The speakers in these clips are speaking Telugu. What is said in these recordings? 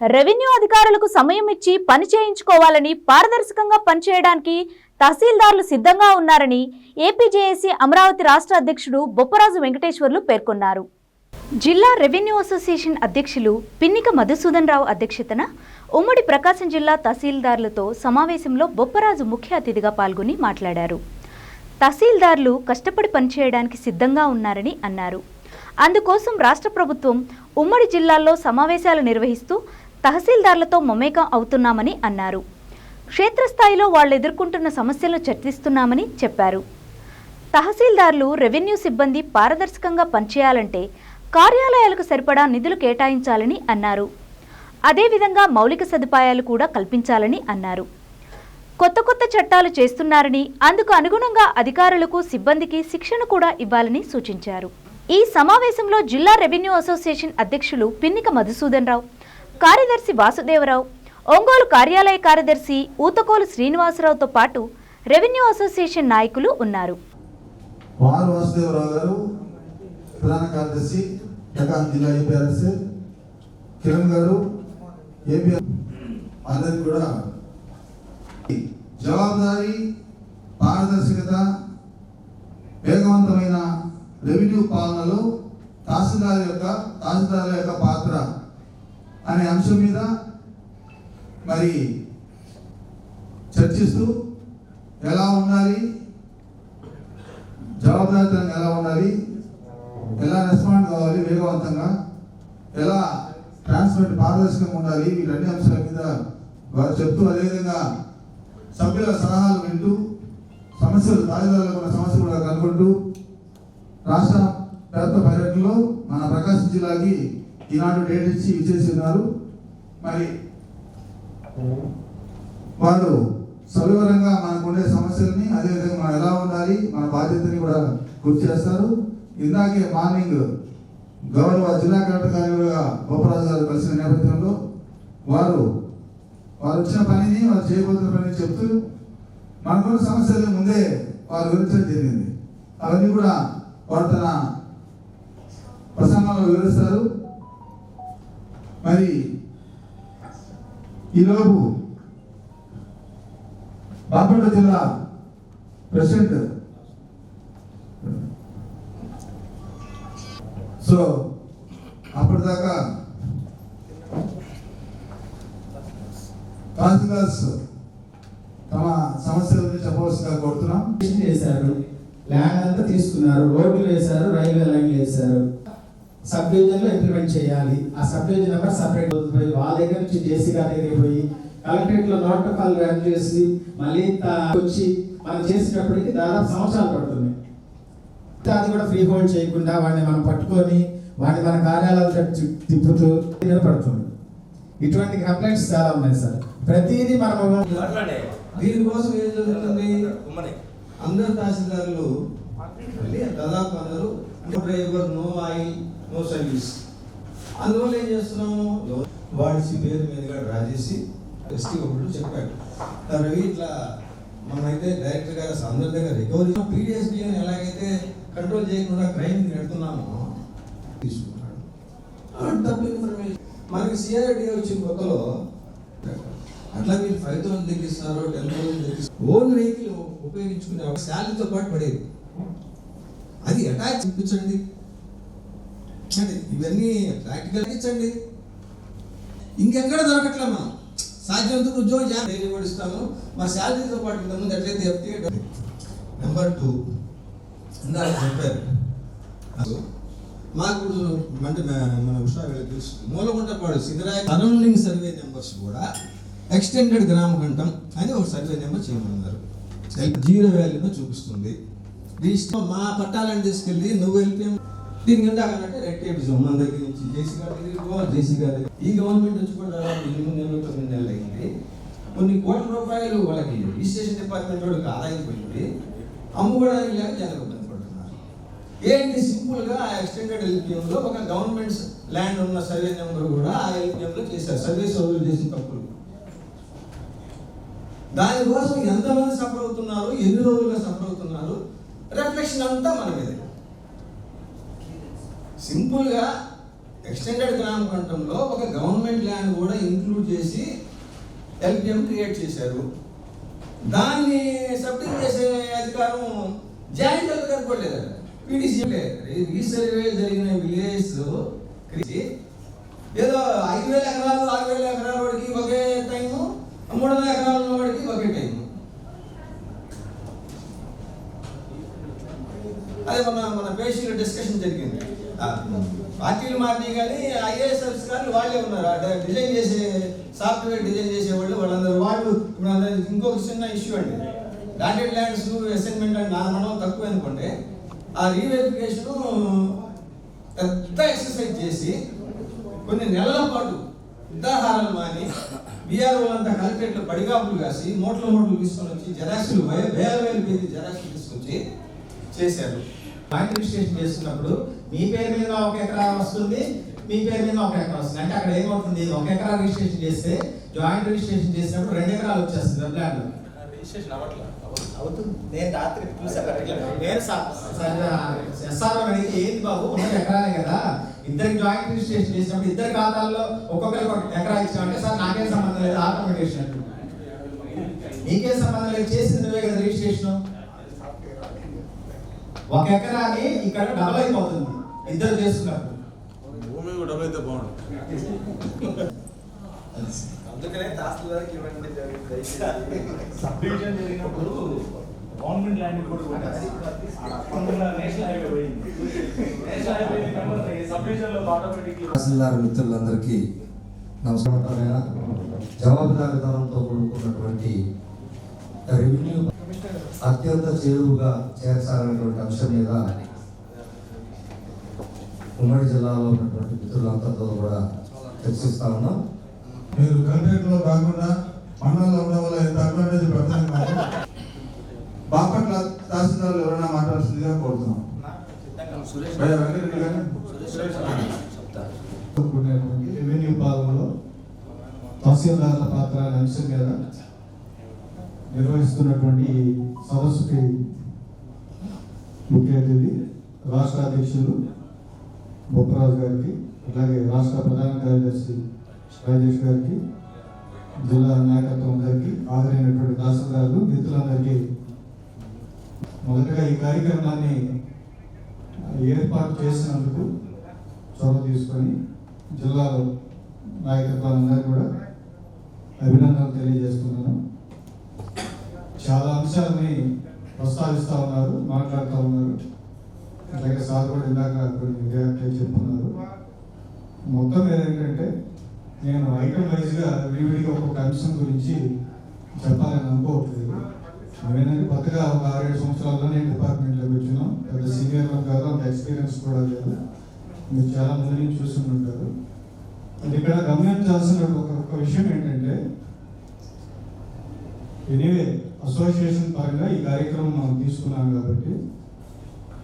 రెవెన్యూ అధికారులకు సమయం ఇచ్చి పని చేయించుకోవాలని పారదర్శకంగా పనిచేయడానికి తహసీల్దార్లు సిద్ధంగా ఉన్నారని ఏపీజేఏసీ అమరావతి రాష్ట్ర అధ్యక్షుడు బొప్పరాజు వెంకటేశ్వర్లు పేర్కొన్నారు. జిల్లా రెవెన్యూ అసోసియేషన్ అధ్యక్షులు పిన్నిక మధుసూదన్ రావు అధ్యక్షతన ఉమ్మడి ప్రకాశం జిల్లా తహసీల్దారులతో సమావేశంలో బొప్పరాజు ముఖ్య అతిథిగా పాల్గొని మాట్లాడారు. తహసీల్దార్లు కష్టపడి పనిచేయడానికి సిద్ధంగా ఉన్నారని అన్నారు. అందుకోసం రాష్ట్ర ప్రభుత్వం ఉమ్మడి జిల్లాల్లో సమావేశాలు నిర్వహిస్తూ తహసీల్దార్లతో మమేకం అవుతున్నామని అన్నారు. క్షేత్రస్థాయిలో వాళ్ళు ఎదుర్కొంటున్న సమస్యలను చర్చిస్తున్నామని చెప్పారు. తహసీల్దార్లు రెవెన్యూ సిబ్బంది పారదర్శకంగా పనిచేయాలంటే కార్యాలయాలకు సరిపడా నిధులు కేటాయించాలని అన్నారు. అదేవిధంగా మౌలిక సదుపాయాలు కూడా కల్పించాలని అన్నారు. కొత్త కొత్త చట్టాలు చేస్తున్నారని అందుకు అనుగుణంగా అధికారులకు సిబ్బందికి శిక్షణ కూడా ఇవ్వాలని సూచించారు. ఈ సమావేశంలో జిల్లా రెవెన్యూ అసోసియేషన్ అధ్యక్షులు పిన్నిక మధుసూదన్ రావు కార్యదర్శి వాసుదేవరావు ఒంగోలు కార్యాలయ కార్యదర్శి ఊతకోలు శ్రీనివాసరావుతో పాటు రెవెన్యూ అసోసియేషన్ నాయకులు ఉన్నారు. వారు వాసుదేవరావు గారు ప్రధాన కార్యదర్శి ప్రకాశం జిల్లా ఏపీఆర్ఎస్ కిరణ్ గారు ఏపీఆర్ అందరికి కూడా జవాబుదారీ పారదర్శకత వేగవంతమైన రెవెన్యూ పాలనలో తహసీల్దార్ యొక్క తహసీల్దార్ యొక్క పాత్ర అనే అంశం మీద మరి చర్చిస్తూ ఎలా ఉండాలి జవాబుదారితనంగా ఎలా ఉండాలి ఎలా రెస్పాండ్ కావాలి వేగవంతంగా ఎలా ట్రాన్స్పరెంట్ పారదర్శకంగా ఉండాలి వీటన్ని అంశాల మీద వారు చెప్తూ అదేవిధంగా సభ్యుల సలహాలు వింటూ సమస్యలు తాజాదారులకు ఉన్న సమస్యలు కూడా కనుగొంటూ రాష్ట్ర ప్రభుత్వ పర్యటనలో మన ప్రకాశం జిల్లాకి ఈనాడు డేట్ ఇచ్చి ఇచ్చేస్తున్నారు. మరి వాళ్ళు సవివరంగా మనకు ఉండే సమస్యల్ని అదేవిధంగా మనం ఎలా ఉండాలి మన బాధ్యతని కూడా గుర్తు చేస్తారు. ఇందాకే మార్నింగ్ గౌరవ జిల్లా కలెక్టర్ కార్యాలయంగా గోపరాజు గారు కలిసిన నేపథ్యంలో వారు వారు వచ్చిన పనిని వారు చేయబోతున్న పనిని చెప్తూ మనకున్న సమస్యలు ముందే వారు వివరించడం జరిగింది. అవన్నీ కూడా వారు తన ప్రసంగంలో వివరిస్తారు. మరి ఈలోపు బాపట్ల జిల్లా ప్రెసిడెంట్. సో అప్పటిదాకా తహసీల్దార్స్ తమ సమస్యల గురించి చెప్పవలసిందిగా కోరుతున్నాం. చేశారు. ల్యాండ్ అంతా తీసుకున్నారు. రోడ్లు వేశారు రైల్వే లైన్లు వేశారు. సబ్ డివిజన్లో ఇంప్లిమెంట్ చేయాలి. ఆ సబ్ డివిజన్ నెంబర్ సపరేట్ పోయి వాళ్ళ దగ్గర నుంచి జేసీ గారి దగ్గరికి పోయి కలెక్టరేట్లో నోట్ రూపాయలు ర్యాంక్ చేసి మళ్ళీ తా- వచ్చి మనం చేసినప్పటికి దాదాపు సంవత్సరాలు పడుతుంది. అది కూడా ఫ్రీ హోల్డ్ చేయకుండా వాడిని మనం పట్టుకొని వాడిని మన కార్యాలయాల చుట్టూ తిప్పుతూ నిలబడుతుంది ఇటువంటి కంప్లైంట్స్ చాలా ఉన్నాయి సార్. ప్రతిదీ మనము దీనికోసం ఏం జరుగుతుంది? అందరు తహసీల్దారులు మళ్ళీ దాదాపు అందరూ నో ఆయిల్ నో సర్వీస్ అందువల్ల ఏం చేస్తున్నాము? వాడిసి పేరు మీదుగా డ్రా చేసి ఎస్టీ ఒకటి చెప్పాడు. రవి ఇట్లా మనమైతే డైరెక్టర్ గారు అందరి దగ్గర రికవరీ పీడిఎస్డి అని ఎలాగైతే కంట్రోల్ చేయకుండా క్రైమ్ పెడుతున్నామో తీసుకున్నాడు తప్పు ఇన్ఫర్మేషన్ మనకి సిఆర్డి వచ్చిన కొత్తలో అట్లా మీరు ఫైవ్ థౌసండ్ తగ్గిస్తున్నారు టెన్ థౌసండ్ తగ్గిస్తున్నారు ఓన్ వెహికల్ ఉపయోగించుకునే శాలరీతో పాటు పడేది. అది అటాచ్ చూపించండి ఇవన్నీ ప్రాక్టికల్ ఇచ్చండి. ఇంకెక్కడ దొరకట్లే సాధ్యంతో ఉద్యోగం చేయాలి కూడా ఇస్తాము మా శాలరీతో పాటు ఇంతకుముందు ఎట్లయితే చెప్తే నెంబర్ టూ ఇందాక చెప్పారు. మాకు అంటే మన ఉషా వీళ్ళకి తెలుసు. Mulaguntapadu Siddharaya surrounding survey numbers కూడా ఎక్స్టెండెడ్ గ్రామ అని ఒక సర్వే నెంబర్ చేయమన్నారు. జీరో వాల్యూను చూపిస్తుంది. రిజిస్టర్ మా పట్టాలను తీసుకెళ్ళి నువ్వు వెళ్ళిపోయాం దీని కింద అంటే రెడ్ టేప్ మన దగ్గర నుంచి జేసీ గారి దగ్గరికి పోవాలి జేసీ గారి దగ్గర ఈ గవర్నమెంట్ వచ్చి కూడా ఎనిమిది నెలలు తొమ్మిది నెలలు అయింది. కొన్ని కోట్ల రూపాయలు వాళ్ళకి రిజిస్ట్రేషన్ డిపార్ట్మెంట్ వాళ్ళకి ఆదాయం పోయింది అమ్ముకోవడానికి లేక జనం ఇబ్బంది పడుతున్నారు. ఏంటి సింపుల్గా ఆ ఎక్స్టెండెడ్ ఎల్పిఎంలో ఒక గవర్నమెంట్ ల్యాండ్ ఉన్న సర్వే నెంబర్ కూడా ఆ ఎల్పిఎంలో చేశారు. సర్వే సోదరులు చేసిన తప్పులు. దానికోసం ఎంతమంది సఫర్ అవుతున్నారు? ఎన్ని రోజులుగా సఫర్ అవుతున్నారు? రిఫ్లెక్షన్ అంతా మన మీద. సింపుల్గా ఎక్స్టెండెడ్ గ్రామ కంఠంలో ఒక గవర్నమెంట్ ల్యాండ్ కూడా ఇంక్లూడ్ చేసి ఎల్పిఎం క్రియేట్ చేశారు. దాన్ని సబ్మిట్ చేసే అధికారం జాయింట్ కలెక్టర్ కూడా లేదండి పీడీసీ రీసర్వే జరిగిన విలేజ్ ఏదో ఐదు వేల ఎకరాలు ఆరు వేల ఎకరాల వాడికి ఒకే టైము మూడు వందల ఎకరాల వాడికి ఒకే టైము. అదే మన మన పేషెంట్ డిస్కషన్ జరిగింది. పార్టీలు మారినాయి కానీ ఐఏఎస్ అధికారులు వాళ్ళే ఉన్నారు. అంటే డిజైన్ చేసే సాఫ్ట్వేర్ డిజైన్ చేసే వాళ్ళు వాళ్ళందరూ వాళ్ళు. ఇప్పుడు అందరూ ఇంకొక చిన్న ఇష్యూ అండి. డాటెడ్ ల్యాండ్స్ అసైన్మెంట్ అని నా మనం తక్కువ అనుకోండి ఆ రీవెరిఫికేషన్ పెద్ద ఎక్సర్సైజ్ చేసి కొన్ని నెలల పాటు ఉదాహరణలు మాని బీఆర్ఓ అంతా కలెక్టరేట్లో పడిగాపులు కాసి మూటల మూటలు తీసుకొని వచ్చి జెరాక్స్లు వేల వేల పేరు జెరాక్స్లు తీసుకొచ్చి చేశారు. జాయింట్ రిజిస్ట్రేషన్ చేస్తున్నప్పుడు మీ పేరు మీద ఒక ఎకరా వస్తుంది మీ పేరు మీద ఒక ఎకరా వస్తుంది. అంటే అక్కడ ఏమవుతుంది? ఒక ఎకరా రిజిస్ట్రేషన్ చేస్తే జాయింట్ రిజిస్ట్రేషన్ చేసినప్పుడు రెండు ఎకరాలు వచ్చేస్తుంది వెబ్లాండ్ అవుతుంది. నేను రాత్రి నేను ఎస్ఆర్ఓ అడిగితే ఏంది బాబు ఉన్నది ఎకరాలే కదా. ఇద్దరికి జాయింట్ రిజిస్ట్రేషన్ చేసినప్పుడు ఇద్దరి ఖాతాల్లో ఒక్కొక్కరికి ఒక ఎకరా ఇచ్చామంటే సార్ నాకేం సంబంధం లేదు ఆటోమేటేషన్ నీకేం సంబంధం లేదు చేసింది నువ్వే కదా రిజిస్ట్రేషన్. ఒక ఎకరాని ఇక్కడ డబల్ అయిపోతుంది. ఇద్దరు చేస్తున్నప్పుడు భూమి కూడా డబ్బులు అయితే బాగుండు. అందుకనే తహసీల్దార్కి ఇవ్వండి జరిగింది. సబ్ డివిజన్ జరిగినప్పుడు గవర్నమెంట్ ల్యాండ్ కూడా నేషనల్ హైవే పోయింది. నేషనల్ హైవే నెంబర్ సబ్ డివిజన్లో ఆటోమేటిక్లీ తహసీల్దార్ మిత్రులందరికీ నమస్కారమైన జవాబుదారీతనంతో కూడుకున్నటువంటి రెవెన్యూ అత్యంత చేరువుగా చేర్చాలనేటువంటి అంశం మీద ఉమ్మడి జిల్లాలో ఉన్నటువంటి మిత్రులందరితో కూడా చర్చిస్తా ఉన్నాం. మీరు కలెక్టరేట్లో కాకుండా మండలంలో ఉండడం వల్ల ఎంత అడ్వాంటేజ్ పడుతుంది మాకు బాపట్ల తహసీల్దార్లు ఎవరైనా మాట్లాడాల్సిందిగా కోరుతున్నాం. రెవెన్యూ భాగంలో తహసీల్దార్ల పాత్ర అనే అంశం మీద నిర్వహిస్తున్నటువంటి ఈ సదస్సుకి ముఖ్య అతిథి రాష్ట్ర అధ్యక్షులు బొప్పరాజు గారికి అలాగే రాష్ట్ర ప్రధాన కార్యదర్శి రాజేష్ గారికి జిల్లా నాయకత్వం అందరికీ హాజరైనటువంటి దాసదారులు మిత్రులందరికీ మొదటగా ఈ కార్యక్రమాన్ని ఏర్పాటు చేసినందుకు చొరవ తీసుకొని జిల్లాలో నాయకత్వాలందరూ కూడా అభినందనలు తెలియజేస్తున్నాను. చాలా అంశాలని ప్రస్తావిస్తూ ఉన్నారు మాట్లాడుతూ ఉన్నారు. అలాగే సార్ కూడా ఇందాక కొన్ని రియాక్ట్ అయ్యి చెప్తున్నారు. మొత్తం మీద ఏంటంటే నేను ఐటమ్ వైజ్గా విడివిడిగా ఒక్కొక్క అంశం గురించి చెప్పాలని అనుకోవట్లేదు. నేనంటే కొత్తగా ఒక ఆరేడు సంవత్సరాల్లో నేను డిపార్ట్మెంట్లోకి వచ్చినాం పెద్ద సీనియర్ కాదు అంత ఎక్స్పీరియన్స్ కూడా లేదు. మీరు చాలా మంది నుంచి చూస్తూ ఉంటారు ఇక్కడ గమనించాల్సిన ఒక ఒక విషయం ఏంటంటే ఎనీవే అసోసియేషన్ పరంగా ఈ కార్యక్రమం మనం తీసుకున్నాం కాబట్టి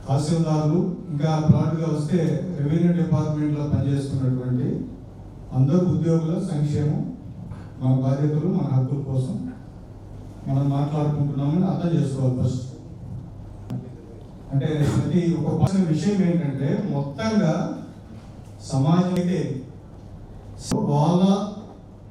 తహసీల్దారులు ఇంకా ప్లాట్గా వస్తే రెవెన్యూ డిపార్ట్మెంట్లో పనిచేస్తున్నటువంటి అందరు ఉద్యోగుల సంక్షేమం మన బాధ్యతలు మన హక్కుల కోసం మనం మాట్లాడుకుంటున్నామని అర్థం చేసుకోవాలి ఫస్ట్ అంటే ప్రతి ఒక విషయం ఏంటంటే మొత్తంగా సమాజం అయితే వాళ్ళ